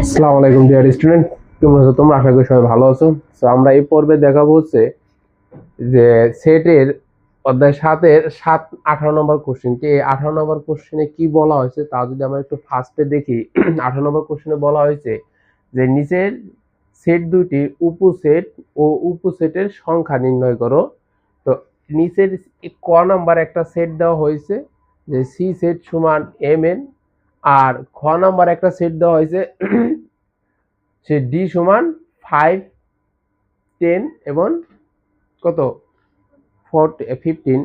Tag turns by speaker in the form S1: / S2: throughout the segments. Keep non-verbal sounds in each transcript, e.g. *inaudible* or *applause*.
S1: আসসালামু আলাইকুম dear student কেমন আছো তোমরা? আশা করি সবাই ভালো আছো। তো আমরা এই পর্বে দেখাবো হচ্ছে যে সেটের অধ্যায় সাতের সাত আঠারো নম্বর কোশ্চেন কি। এই আঠারো নম্বর কোশ্চেনে কি বলা হয়েছে তা যদি আমরা একটু ফার্স্টে দেখি, *clears throat* আঠারো নম্বর কোশ্চেনে বলা হয়েছে যে নিচের সেট দুটি উপসেট ও উপসেটের সংখ্যা নির্ণয় করো। তো নিচের ক নাম্বার একটা সেট দেওয়া হয়েছে যে সি সেট সমান এম এন আর খ নাম্বার একটা সেট দেওয়া হয়েছে, *clears throat* সে ডি সমান ফাইভ টেন এবং কত? ফোর ফিফটিন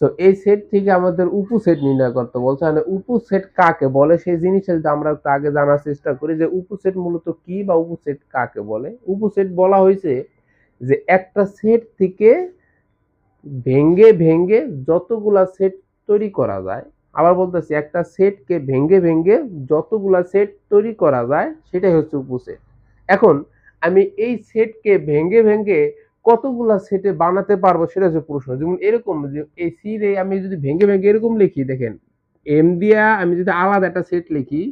S1: সো এই সেট থেকে আমাদের উপসেট নির্ণয় করতে বলছে মানে উপসেট কাকে বলে? সেই জিনিসটা যদি আমরা একটু আগে জানার চেষ্টা করি যে উপসেট মূলত কি বা উপসেট কাকে বলে? উপসেট বলা হয়েছে যে একটা সেট থেকে ভেঙ্গে ভেঙ্গে যতগুলা সেট তৈরি করা যায় আবার বলতেছি, একটা সেটকে ভেঙ্গে ভেঙ্গে যতগুলা সেট তৈরি করা যায়, সেটাই হচ্ছে উপসেট এখন আমি এই সেটকে ভেঙ্গে ভেঙ্গে কতগুলা সেটে বানাতে পারব সেটা হচ্ছে প্রশ্ন। যেমন এরকম এই সি রে আমি যদি ভেঙ্গে ভেঙ্গে এরকম লিখি, দেখেন এম দিয়া আমি যদি আলাদা একটা সেট লিখি,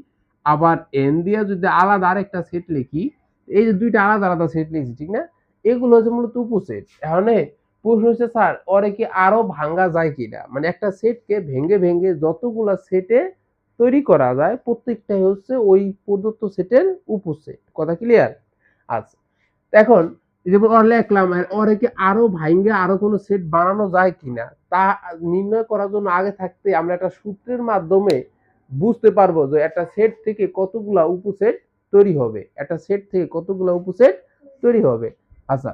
S1: আবার এন দিয়া যদি আলাদা আরেকটা সেট লিখি, এই যে দুইটা আলাদা আলাদা সেট লিখছি, ঠিক না? এগুলো হচ্ছে মূলত উপসেট এখন প্রশ্ন হচ্ছে, স্যার, ওরে কি আরও ভাঙ্গা যায় কিনা? মানে একটা সেটকে ভেঙ্গে ভেঙ্গে যতগুলা সেটে তৈরি করা যায়, প্রত্যেকটাই হচ্ছে ওই প্রদত্ত সেটের উপসেট কথা ক্লিয়ার আচ্ছা এখন যেমন ওর লিখলাম ওরে কি আরও ভাঙ্গে আরও কোনো সেট বানানো যায় কিনা? তা নির্ণয় করার জন্য আগে থাকতে আমরা একটা সূত্রের মাধ্যমে বুঝতে পারব যে একটা সেট থেকে কতগুলা উপসেট তৈরি হবে। একটা সেট থেকে কতগুলা উপসেট তৈরি হবে। আচ্ছা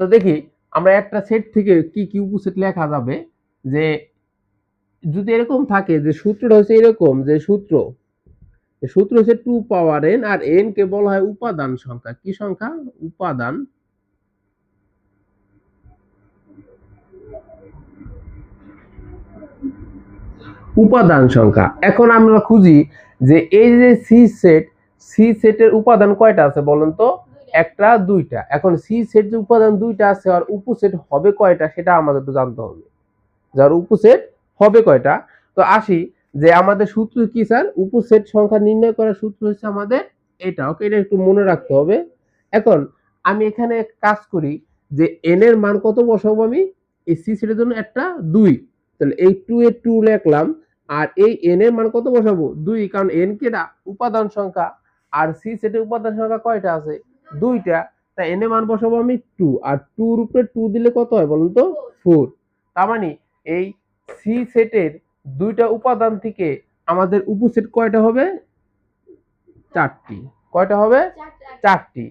S1: তো দেখি আমরা একটা সেট থেকে কি কি উপসেট লেখা যাবে? যে যদি এরকম থাকে যে সূত্রটা হচ্ছে এরকম, যে সূত্র সূত্র হচ্ছে টু পাওয়ার এন আর এন কে বলা হয় উপাদান সংখ্যা। কি সংখ্যা? উপাদান। উপাদান সংখ্যা। এখন আমরা খুঁজি যে এই যে সি সেট সি সেটের উপাদান কয়টা আছে বলেন তো? একটা, দুইটা। এখন সি সেট যে উপাদান দুইটা আছে, আর উপসেট হবে কয়টা সেটা আমাদের তো জানতে হবে। যার উপসেট হবে কয়টা? তো আসি যে আমাদের সূত্র কি স্যার উপসেট সংখ্যা নির্ণয় করার সূত্র হচ্ছে আমাদের এটা। ওকে এটা একটু মনে রাখতে হবে। এখন আমি এখানে কাজ করি যে এন এর মান কত বসাবো আমি? এই সি সেটের জন্য একটা, দুই। তাহলে এই টু এর টু লিখলাম, আর এই এন এর মান কত বসাবো? দুই। কারণ এন কেটা উপাদান সংখ্যা, আর সি সেটের উপাদান সংখ্যা কয়টা আছে? দুইটা তাই এন মান বসাবো আমি টু আর টুর উপরে টু দিলে কত হয় বলুন তো? ফোর তার মানে এই সি সেটের দুইটা উপাদান থেকে আমাদের উপসেট কয়টা হবে? চারটি। কয়টা হবে? চারটি।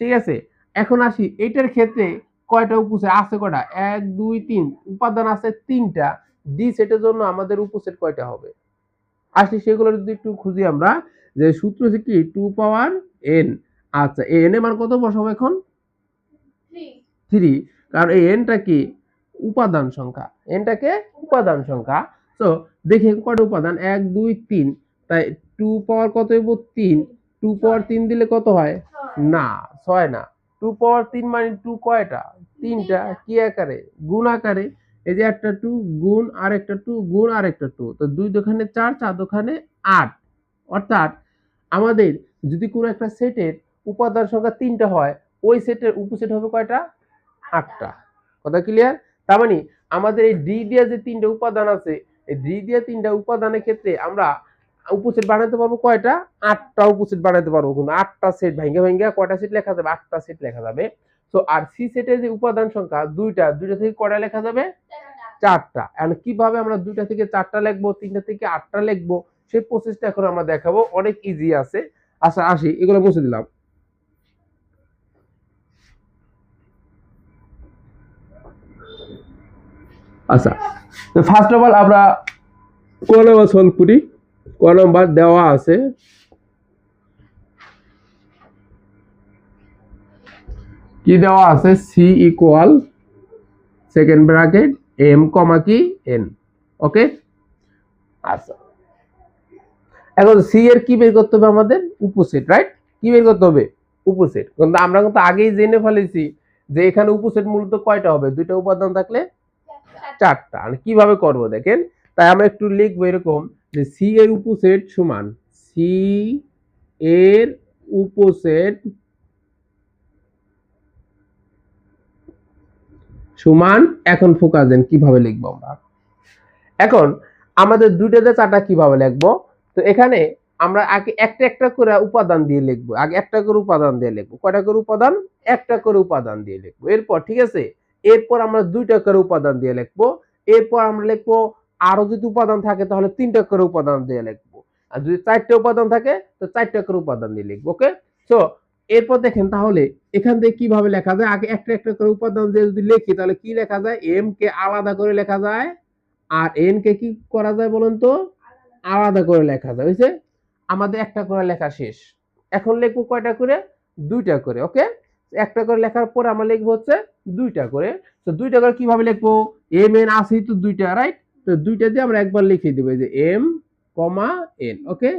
S1: ঠিক আছে? এখন আসি এটার ক্ষেত্রে কয়টা উপসেট আছে কয়টা এক দুই তিন। উপাদান আছে তিনটা। ডি সেটের জন্য আমাদের উপসেট কয়টা হবে? আসি সেগুলো যদি একটু খুঁজি আমরা যে সূত্র হচ্ছে কি? টু পাওয়ার এন আচ্ছা এন এর মান কত বসাবো এখন? থ্রি কারণ এই এনটা কি? উপাদান সংখ্যা। এনটাকে উপাদান সংখ্যা। তো দেখি কটা উপাদান? এক দুই তিন। তাই টু পাওয়ার কত হইব? তিন। টু পাওয়ার তিন দিলে কত হয়? না ছয় না। টু পাওয়ার তিন মানে টু কয়টা? তিনটা। কি আকারে? গুণ আকারে। এই যে একটা টু গুণ আর একটা টু গুণ আর একটা টু তো দুই দোকানে চার চার দোকানে আট। অর্থাৎ আমাদের যদি কোনো একটা সেটের উপাদান সংখ্যা তিনটা হয়, ওই সেটের উপসেট হবে কয়টা? আটটা। কথা ক্লিয়ার তার মানে আমাদের এই ডি দিয়া যে তিনটা উপাদান আছে, এই ডি দিয়া তিনটা উপাদানের ক্ষেত্রে আমরা উপসেট বানাতে পারব কয়টা? আটটা উপসেট বানাতে পারব। কিন্তু আটটা সেট ভাঙ্গে ভাঙ্গে কয়টা সেট লেখা যাবে? আটটা সেট লেখা যাবে। তো আর সি সেটের যে উপাদান সংখ্যা, দুইটা দুইটা থেকে কয়টা লেখা যাবে? চারটা। এখন কীভাবে আমরা দুইটা থেকে চারটা লিখব, তিনটা থেকে আটটা লিখব, সেই প্রসেসটা এখন আমরা দেখাবো। অনেক ইজি আছে। আচ্ছা আসি, এগুলো মুছে দিলাম। আচ্ছা। তো ফার্স্ট অফ অল আমরা ক নম্বর সলভ করি ক নম্বর দেওয়া আছে। কি দেওয়া আছে? C equal second bracket M comma কি? এন ওকে আচ্ছা। এখন সি এর কি বের করতে হবে আমাদের? উপসেট রাইট কি বের করতে হবে? উপসেট। কিন্তু আমরা কিন্তু আগেই জেনে ফেলেছি যে এখানে উপসেট মূলত কয়টা হবে? দুইটা উপাদান থাকলে চারটা। আর কীভাবে করব দেখেন? তাই আমরা একটু লিখব এরকম যে সি এর উপসেট সমান সি এর উপসেট সমান এখন ফোকাস দেন কীভাবে লিখব আমরা? এখন আমাদের দুইটাতে চারটা কীভাবে লিখব? তো এখানে আমরা আগে একটা একটা করে উপাদান দিয়ে লিখব। আগে একটা করে উপাদান দিয়ে লিখব। কয়টা করে উপাদান? একটা করে উপাদান দিয়ে লিখব। এরপর ঠিক আছে? এরপর আমরা দুইটা করে উপাদান দিয়ে লিখব। এরপর আমরা লিখব, আরও যদি উপাদান থাকে তাহলে তিনটা করে উপাদান দিয়ে লিখব। আর যদি চারটে উপাদান থাকে, তো চারটা করে উপাদান দিয়ে লিখব ওকে তো এরপর দেখেন তাহলে এখান থেকে কীভাবে লেখা যায়? আগে একটা একটা করে উপাদান দিয়ে যদি লিখি, তাহলে কি লেখা যায়? এম কে আলাদা করে লেখা যায়। আর এন কে কি করা যায় বলুন তো? আলাদা করে লেখা যায় বুঝছে আমাদের একটা করে লেখা শেষ। এখন লিখব কয়টা করে? দুইটা করে ওকে একটা করে লেখার পর আমরা লিখব হচ্ছে দুইটা করে। তো দুইটা করে কীভাবে লিখব? এম এন আসি তো দুইটা রাইট তো দুইটা দিয়ে আমরা একবার লিখে দিব যে এম কমা এন ওকে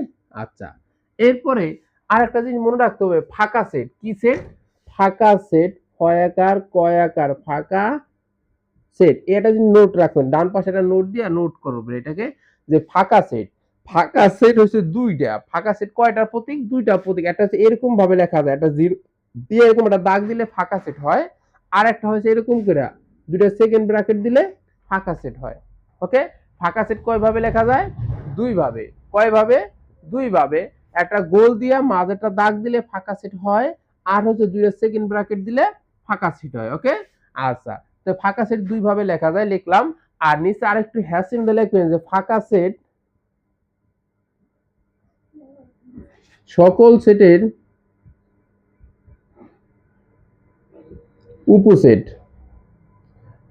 S1: আচ্ছা। এরপরে আরেকটা জিনিস মনে রাখতে হবে, ফাঁকা সেট কি সেট ফাঁকা সেট কয়াকার কয়াকার ফাঁকা সেট এটা যদি নোট রাখবেন, ডান পাশে একটা নোট দিয়ে নোট করবেন এটাকে, যে ফাঁকা সেট ফাঁকা সেট হচ্ছে দুইটা। ফাঁকা সেট কয়টা প্রতীক? দুইটা প্রতীক। একটা হচ্ছে এরকম ভাবে লেখা যায়, একটা জিরো দিয়ে এরকম একটা দাগ দিলে ফাঁকা সেট হয়। আর একটা হচ্ছে এরকম করে। দুইটা সেকেন্ড ব্র্যাকেট দিলে ফাঁকা সেট হয়। ওকে ফাঁকা সেট কয় ভাবে লেখা যায়? দুই ভাবে কয় ভাবে দুই ভাবে একটা গোল দিয়ে মাঝেটা দাগ দিলে ফাঁকা সেট হয়, আর হচ্ছে দুইটা সেকেন্ড ব্র্যাকেট দিলে ফাঁকা সেট হয় ওকে আচ্ছা তো ফাঁকা সেট দুই ভাবে লেখা যায়, লিখলাম। আর নিচে আরেকটু হ্যাসিং লিখবেন যে ফাঁকা সেট সকল সেটের উপসেট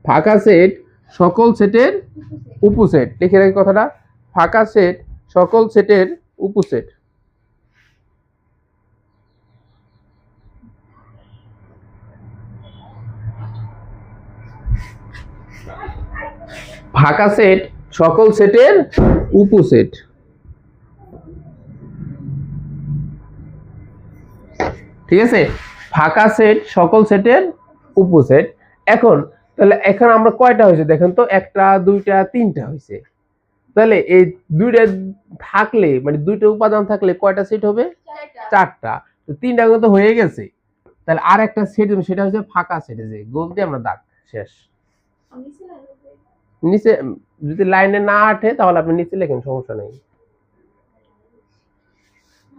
S1: ফাঁকা সেট সকল সেটের উপসেট লিখে রাখি কথাটা। ফাঁকা সেট সকল সেটের উপসেট ফাঁকা সেট সকল সেটের উপসেট ঠিক আছে? ফাঁকা সেট সকল সেটের উপসেট। এখন তাহলে এখানে আমরা কয়টা হয়েছে দেখেন তো? একটা দুইটা তিনটা হয়েছে। তাহলে এই দুইটা থাকলে মানে দুইটা উপাদান থাকলে কয়টা সেট হবে? চারটা। তো তিনটা কিন্তু হয়ে গেছে। তাহলে আর একটা সেট সেটা হচ্ছে ফাঁকা সেট যে গোল দিয়ে আমরা দাগ শেষ। নিচে যদি লাইনে না আঠে তাহলে আপনি নিচে লেখেন সমস্যা নেই।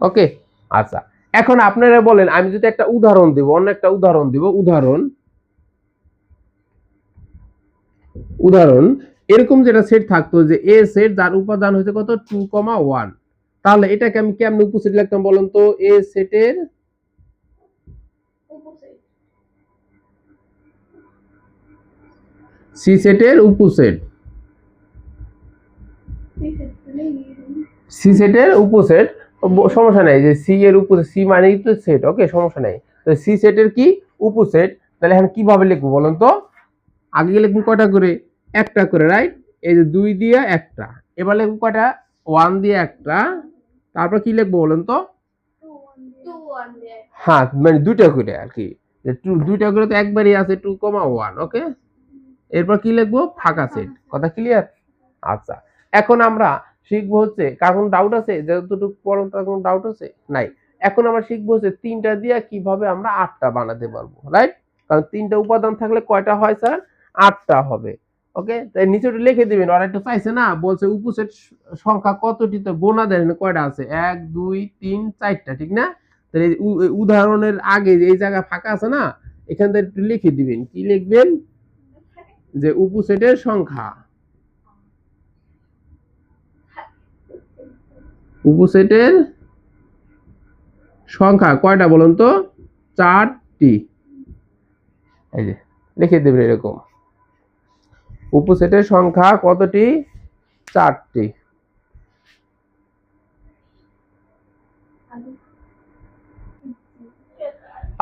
S1: ওকে? আচ্ছা। এখন আপনারা বলেন আমি যদি একটা উদাহরণ দিব অন্য একটা উদাহরণ দিব উদাহরণ। উদাহরণ, এরকম যেটা সেট থাকতো যে এ সেট যার উপাদান হচ্ছে কত? টু কমা ওয়ান তাহলে এটাকে আমি কেমন উপসেট লিখতাম বলুন তো? এ সেটের সি সেটের উপসেট। সি সেটের উপসেট, সমস্যা নাই যে সি এর উপসেট সি মানেই তো সেট ওকে সমস্যা নাই। তো সি সেটের কি? উপসেট। তাহলে এখন কীভাবে লিখব বলুন তো? আগে লিখব কটা করে? একটা করে রাইট এই যে দুই দিয়ে একটা। এবার লিখব কটা ওয়ান দিয়ে একটা। তারপর কি লিখব বলুন তো? হ্যাঁ মানে দুইটা করে আর কি। টু দুইটা করে তো একবারই আছে টু কমা ওয়ান ওকে এরপর কি লিখব? ফাঁকা সেট কথা ক্লিয়ার আচ্ছা। এখন আমরা শিখব হচ্ছে, কার কোনো ডাউট আছে? যতটুকু পড়ুন তার কোনো ডাউট আছে? নাই। এখন আমরা শিখব হচ্ছে তিনটা দিয়ে কীভাবে আমরা আটটা বানাতে পারব রাইট কারণ তিনটা উপাদান থাকলে কয়টা হয় স্যার আটটা হবে ওকে তাই নিচে একটু লিখে দিবেন আর একটু চাইছে না, বলছে উপসেট সংখ্যা কতটি তো গোনা দেন কয়টা আছে? এক, দুই, তিন, চারটা, ঠিক না? তাহলে উদাহরণের আগে এই জায়গা ফাঁকা আছে না, এখান থেকে একটু লিখে দিবেন, কি লিখবেন? যে উপসেটের সংখ্যা। উপসেটের সংখ্যা, কয়টা বলুন তো? চারটি। এই যে, লিখে দেবেন এরকম। উপসেটের সংখ্যা কতটি? চারটি।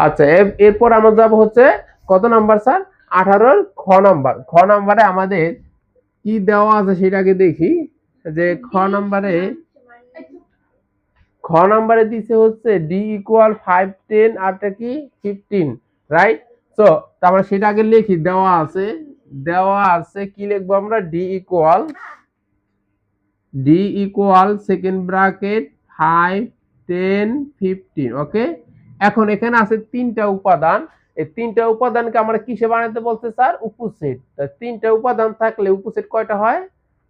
S1: আচ্ছা এরপর আমরা যাব হচ্ছে কত নাম্বার, স্যার? আঠারোর খ নাম্বার। খ নাম্বারে আমাদের কি দেওয়া আছে সেটাকে দেখি। যে খ নাম্বারে খ নাম্বারে দিছে হচ্ছে ডি ইকুয়াল ফাইভ টেন আরটা কি? ফিফটিন রাইট তো তারপরে সেটা আগে লিখি, দেওয়া আছে। দেওয়া আছে, কি লিখব আমরা? D equal D equal second bracket five ten fifteen okay এখন এখানে আছে তিনটা উপাদান। এই তিনটা উপাদানকে আমরা কিসে বানাতে বলছে স্যার? উপসেট। তিনটা উপাদান থাকলে উপসেট কয়টা হয়?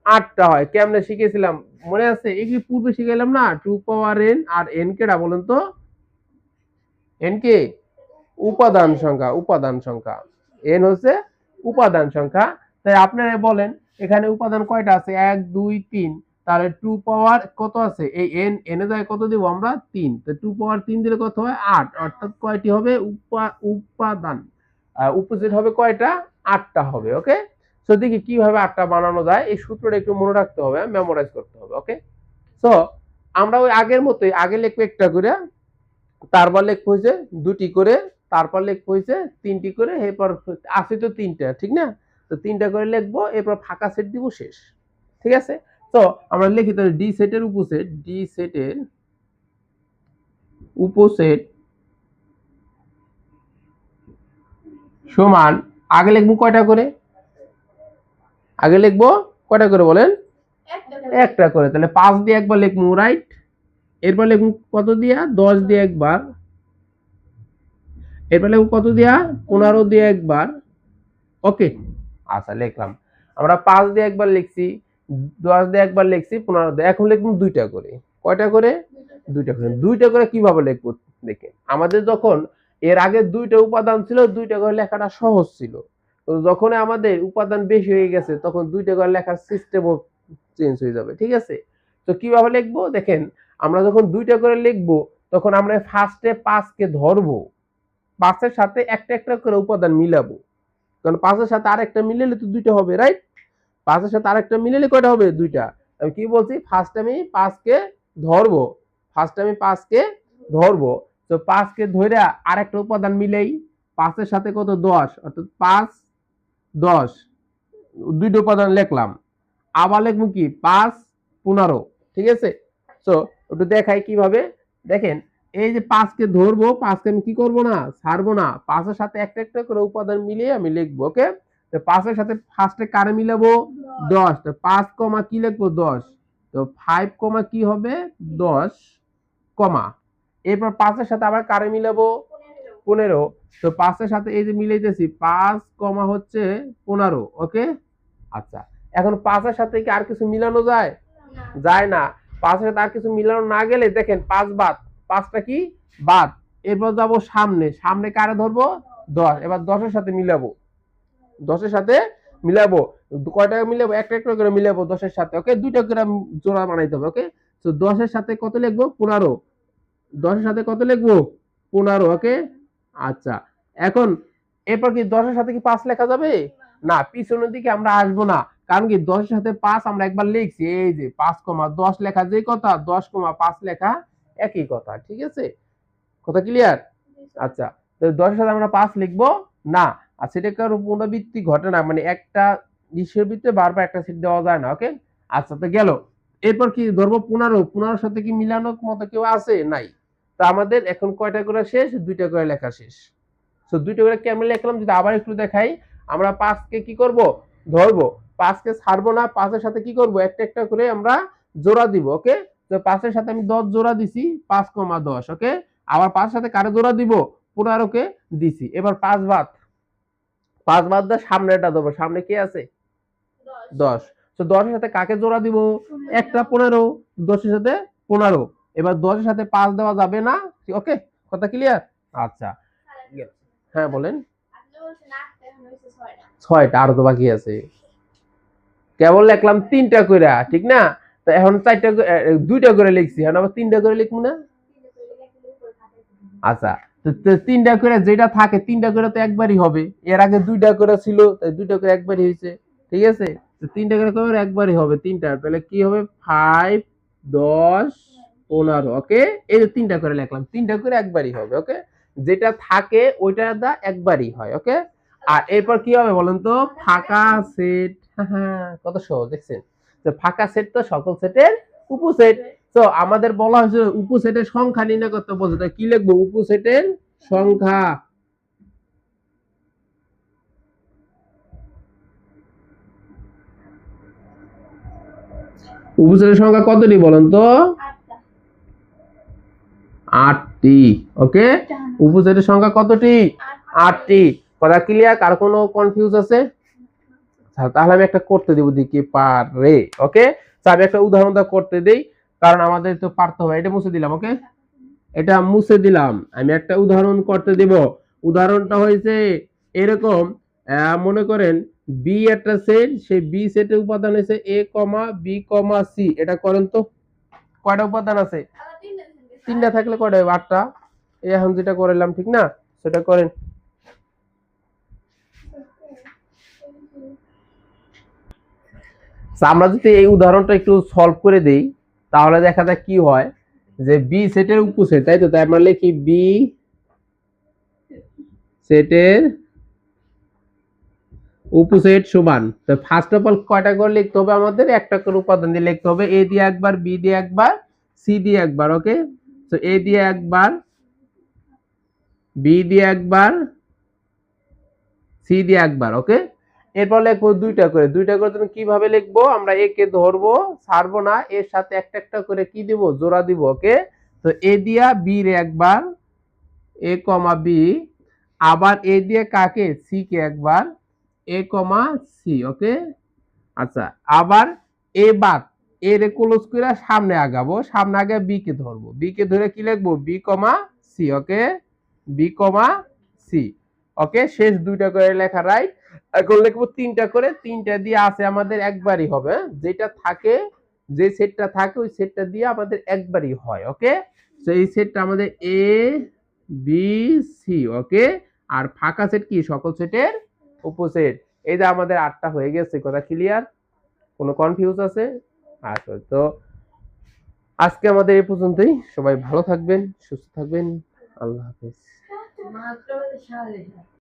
S1: আটটা হয়। কেমনে শিখেছিলাম? মনে আছে? কি পূর্বে শিখাইলাম না? টু পাওয়ার এন আর এন কেটা বলেন তো? এন কে? উপাদান সংখ্যা উপাদান সংখ্যা। এন হচ্ছে উপাদান সংখ্যা। তাই আপনারা বলেন, এখানে উপাদান কয়টা আছে? এক, দুই, তিন। তাহলে টু পাওয়ার কত আছে? এই এন এনে যায় কত দিব আমরা? তিন। তো টু পাওয়ার তিন দিলে কত হয়? আট। অর্থাৎ কয়টি হবে? উপা- উপাদান। উপস্থিত হবে কয়টা? আটটা হবে ওকে সো দেখি কীভাবে আটটা বানানো যায়। এই সূত্রটা একটু মনে রাখতে হবে মেমোরাইজ করতে হবে ওকে সো আমরা ওই আগের মতোই, আগে লিখব একটা করে, তারপর লিখব দুটি করে তারপর লিখব হয়েছে তিনটি করে, এরপর আছে তো তিনটা, ঠিক না? তো তিনটা করে লিখব, এরপর ফাঁকা সেট দিব, শেষ। ঠিক আছে? তো আমরা লিখি তাহলে ডি সেটের উপসেট ডি সেটের উপসেট সমান, আগে লিখব কয়টা করে? আগে লিখব কয়টা করে বলেন? একটা করে, তাহলে পাঁচ দিয়ে একবার লিখব রাইট এরপর লিখব কত দিয়া? দশ দিয়ে একবার এরপর লিখব কত দিয়া? পনেরো দিয়ে একবার। ওকে। আচ্ছা লিখলাম। আমরা পাঁচ দিয়ে একবার লিখছি, দশ দিয়ে একবার লিখছি, পনেরো দিয়ে। এখন লিখব দুইটা করে। কয়টা করে? দুইটা করে। দুইটা করে কীভাবে লিখব? দেখে আমাদের যখন এর আগে দুইটা উপাদান ছিল, দুইটা করে লেখাটা সহজ ছিল। যখন আমাদের উপাদান বেশি হয়ে গেছে, তখন দুইটা করে লেখার সিস্টেমও চেঞ্জ হয়ে যাবে, ঠিক আছে? তো কীভাবে লিখব? দেখেন, আমরা যখন দুইটা করে লিখব, তখন আমরা ফার্স্টে পাঁচকে ধরবো। পাঁচের সাথে একটা একটা করে উপাদান মিলাবো। কারণ পাঁচের সাথে আর একটা মিলালে তো দুইটা হবে রাইট পাঁচের সাথে আরেকটা মিলালে কয়টা হবে? দুইটা। আমি কি বলছি? ফার্স্ট আমি পাঁচকে ধরবো। ফার্স্ট আমি পাঁচকে ধরবো। তো পাঁচকে ধরে আর একটা উপাদান মিলেই পাঁচের সাথে কত? দশ। অর্থাৎ পাঁচ, দশ। দুইটা উপাদান লিখলাম। আবার লিখব কি? পাঁচ, পনেরো। ঠিক আছে? তো একটু দেখাই কীভাবে। দেখেন এই যে পাঁচকে ধরবো পাঁচকে আমি কি করব না? ছাড়বো না। পাঁচের সাথে একটা একটা করে উপাদান মিলিয়ে আমি লিখব ওকে? তো পাঁচের সাথে ফার্স্টে কারে মিলাবো? দশ। তো পাঁচ কমা কি লিখব? দশ। তো ফাইভ কমা কি হবে? দশ কমা। এরপর পাঁচের সাথে আবার কারে মিলাবো? পনেরো। তো পাঁচের সাথে এই যে মিলাইতেছি পাঁচ কমা হচ্ছে পনেরো ওকে? আচ্ছা। এখন পাঁচের সাথে কি আর কিছু মিলানো যায়? যায় না। পাঁচের সাথে আর কিছু মিলানো না গেলে দেখেন পাঁচ বাদ। পাঁচটা কি? বাদ। এরপর যাব সামনে। সামনে কারে ধরবো? দশ। এবার দশের সাথে মিলাবো। দশের সাথে মিলাবো। কয়টা মিলাবো? একটা একটা করে মিলাবো দশের সাথে ওকে দুইটা করে জোড়া বানাইতে হবে ওকে তো দশের সাথে কত লিখব? পনেরো। দশের সাথে কত লিখব? পনেরো ওকে আচ্ছা। এখন, এরপর কি দশের সাথে কি পাঁচ লেখা যাবে? না, পিছনের দিকে আমরা আসব না। কারণ কি দশের সাথে পাঁচ আমরা একবার লিখছি। এই যে, পাঁচ কমা দশ লেখা যে কথা, দশ কমা পাঁচ লেখা একই কথা ঠিক আছে? কথা ক্লিয়ার আচ্ছা তো দশের সাথে আমরা পাঁচ লিখব? না আর সেটা কারও পুনরাবৃত্তি ঘটে না মানে একটা বিশ্বের ভিতরে বারবার একটা সিট দেওয়া যায় না ওকে আচ্ছা তো গেল। এরপর কি ধরবো পনেরো? পনেরোর সাথে কি মিলানোর মতো কেউ আছে? নাই। তা আমাদের এখন কয়টা করে শেষ? দুইটা করে লেখা শেষ। তো দুইটা করে কেমন লিখলাম? যদি আবার একটু দেখাই আমরা পাঁচকে কি করব? ধরবো। পাঁচকে ছাড়বো না পাঁচের সাথে কি করব? একটা একটা করে আমরা জোড়া দিব ওকে তো পাঁচের সাথে আমি দশ জোড়া দিছি পাঁচ কমা দশ ওকে আবার পাঁচের সাথে কারে জোড়া দিব? পনেরোকে দিছি। এবার পাঁচ বাদ। পাঁচ বাদ দিয়ে সামনেটা দেবো। সামনে কে আছে? দশ। তো দশের সাথে কাকে জোড়া দিব? একটা পনেরো দশের সাথে পনেরো। এবার দশের সাথে পাঁচ দেওয়া যাবে না? ওকে কথা ক্লিয়ার আচ্ছা। হ্যাঁ বলেন। ছয়টা আরও তো বাকি আছে। কেবল লিখলাম তিনটা কইরা ঠিক না? এখন চারটা দুইটা করে লিখছি, এখন আবার তিনটা করে লিখব না? আচ্ছা তো তিনটা করে যেটা থাকে, তিনটা করে তো একবারই হবে। এর আগে দুইটা করে ছিল, তাই দুইটা করে একবারই হয়েছে। ঠিক আছে? তিনটা করে করে একবারই হবে, তিনটা। তাহলে কি হবে? ফাইভ দশ, পনেরো ওকে এই তিনটা করে লিখলাম, তিনটা করে একবারই হবে ওকে যেটা থাকে, ওইটা দা একবারই হয় ওকে আর এরপর কি হবে বলেন তো? ফাঁকা সেট হ্যাঁ কত সহজ, দেখছেন? তো ফাঁকা সেট তো সকল সেটের উপসেট তো আমাদের বলা হয়েছে উপসেটের সংখ্যা নির্ণয় করতে বলছে। তাই কি লিখব? উপসেটের সংখ্যা উপসেটের সংখ্যা কতটি বলেন তো?
S2: আটটি।
S1: ওকে? উপসেটের সংখ্যা কতটি? আটটি। কথা ক্লিয়ার কার কোনো কনফিউজ আছে? তাহলে আমি একটা করতে দিব দেখি পারে ওকে আমি একটা উদাহরণ দা করতে দেই কারণ আমাদের তো পারতে হবে এটা মুছে দিলাম ওকে এটা মুছে দিলাম। আমি একটা উদাহরণ করতে দেব। উদাহরণটা হয়েছে এরকম মনে করেন বি একটা সেট সেই বি সেটের উপাদান হয়েছে এ কমা বি কমা সি এটা করেন তো কয়টা উপাদান আছে?
S2: তিনটা
S1: থাকলে কয়টা হবে? আটটা। এখন যেটা করলাম ঠিক না? সেটা করেন আমরা যদি এই উদাহরণটা একটু সলভ করে দেই, তাহলে দেখা যায় কি হয় যে বি সেটের উপসেট তাই তো? তাই আমরা লিখি বি সেটের উপসেট সমান। তো ফার্স্ট অফ অল কয়টা করে লিখতে হবে আমাদের? একটা করে উপাদান দিয়ে লিখতে হবে। এ দিয়ে একবার বি দিয়ে একবার সি দিয়ে একবার ওকে তো এ দিয়ে একবার বি দিয়ে একবার সি দিয়ে একবার ওকে এরপর লিখব দুইটা করে। দুইটা করে তুমি কীভাবে লিখব? আমরা এ কে ধরবো, ছাড়বো না, এর সাথে একটা একটা করে কি দিব? জোড়া দিব, ওকে? তো এ দিয়া বি রে একবার, এ কমা বি আবার এ দিয়ে কাকে? সি কে একবার, এ কমা সি ওকে? আচ্ছা আবার এ বাদ এ রে ক্লোজ করে সামনে আগাবো, সামনে আগে বি কে ধরবো। বি কে ধরে কি লিখব? B comma C okay? B comma C okay শেষ দুইটা করে লেখা রাইট এখন লিখব তিনটা করে, তিনটা দিয়ে আছে আমাদের একবারই হবে হ্যাঁ? যেটা থাকে, যে সেটটা থাকে, ওই সেটটা দিয়ে আমাদের একবারই হয় ওকে তো এই সেটটা আমাদের এ বি সি ওকে আর ফাঁকা সেট কি? সকল সেটের উপসেট এই যে আমাদের আটটা হয়ে গেছে, কথা ক্লিয়ার কোনো কনফিউজ আছে? আচ্ছা তো আজকে আমাদের এই পর্যন্তই। সবাই ভালো থাকবেন, সুস্থ থাকবেন। আল্লাহ হাফেজ।
S3: मात्र शाळेच्या